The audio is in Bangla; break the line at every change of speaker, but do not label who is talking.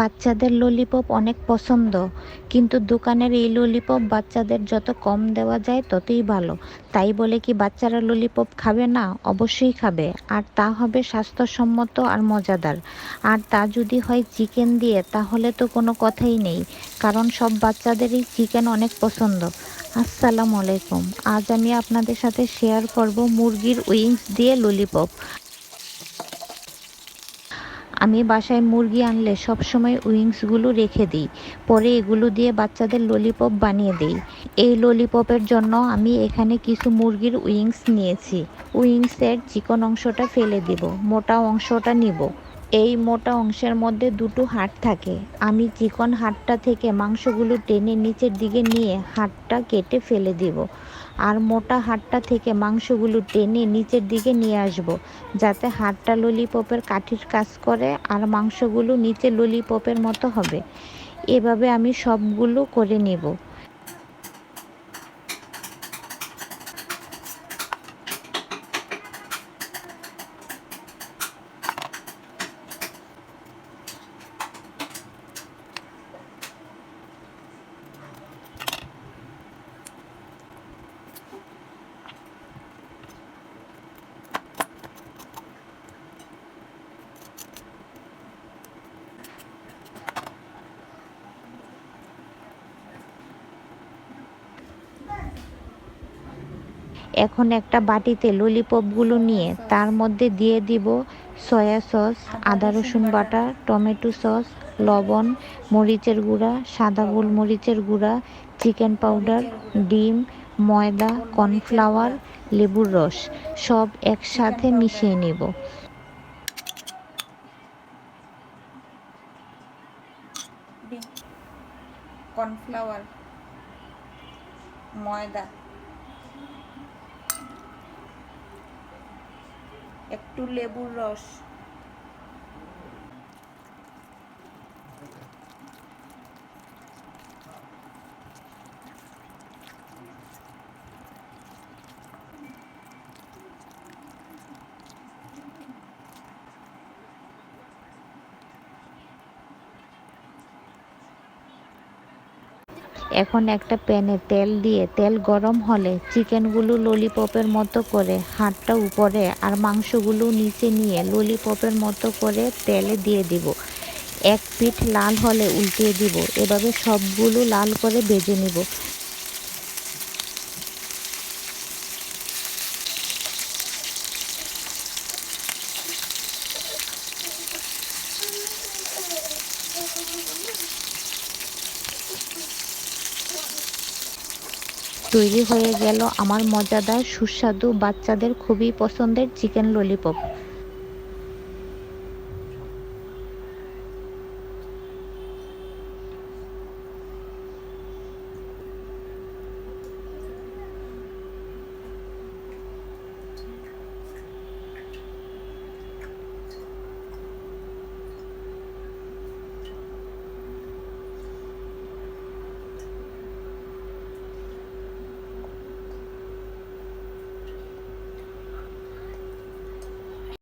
বাচ্চাদের ললিপপ অনেক পছন্দ, কিন্তু দোকানের এই ললিপপ বাচ্চাদের যত কম দেওয়া যায় ততই ভালো। তাই বলে কি বাচ্চারা ললিপপ খাবে না? অবশ্যই খাবে। আর তা হবে স্বাস্থ্যসম্মত আর মজাদার। আর তা যদি হয় চিকেন দিয়ে, তাহলে তো কোনো কথাই নেই, কারণ সব বাচ্চাদেরই চিকেন অনেক পছন্দ। আসসালামু আলাইকুম। আজ আমি আপনাদের সাথে শেয়ার করব মুরগির উইংস দিয়ে ললিপপ আমি বাসায় মুরগি আনলে সবসময় উইংসগুলো রেখে দিই, পরে এগুলো দিয়ে বাচ্চাদের ললিপপ বানিয়ে দিই। এই ললিপপের জন্য আমি এখানে কিছু মুরগির উইংস নিয়েছি। উইংসের চিকন অংশটা ফেলে দিব, মোটা অংশটা নিব। এই মোটা অংশের মধ্যে দুটো হাড় থাকে। আমি চিকন হাড়টা থেকে মাংসগুলো টেনে নিচের দিকে নিয়ে হাড়টা কেটে ফেলে দিব। আর মোটা হাড়টা থেকে মাংসগুলো টেনে নিচের দিকে নিয়ে আসব, যাতে হাড়টা ললিপপের কাঠির কাজ করে আর মাংসগুলো নিচে ললিপপের মতো হবে। এভাবে আমি সবগুলো করে নেব। এখন একটা বাটিতে ললিপপগুলো নিয়ে তার মধ্যে দিয়ে দিব সয়া সস আদা রসুন বাটা, টমেটো সস লবণ, মরিচের গুঁড়া, সাদা গোলমরিচের গুঁড়া, চিকেন পাউডার, ডিম, ময়দা, কর্নফ্লাওয়ার, লেবুর রস, সব একসাথে মিশিয়ে নেব।
কর্নফ্লাওয়ার, ময়দা। একটু লেবুর রস।
এখন একটা প্যানে তেল দিয়ে, তেল গরম হলে চিকেনগুলো ললিপপের মতো করে হাড়টা উপরে আর মাংসগুলো নিচে নিয়ে ললিপপের মতো করে তেলে দিয়ে দিব। এক পিঠ লাল হলে উল্টিয়ে দিব, এভাবে সবগুলো লাল করে বেজে নিব। তৈরি হয়ে গেল। আমার মজাদার সুস্বাদু বাচ্চাদের খুবই পছন্দের চিকেন ললিপপ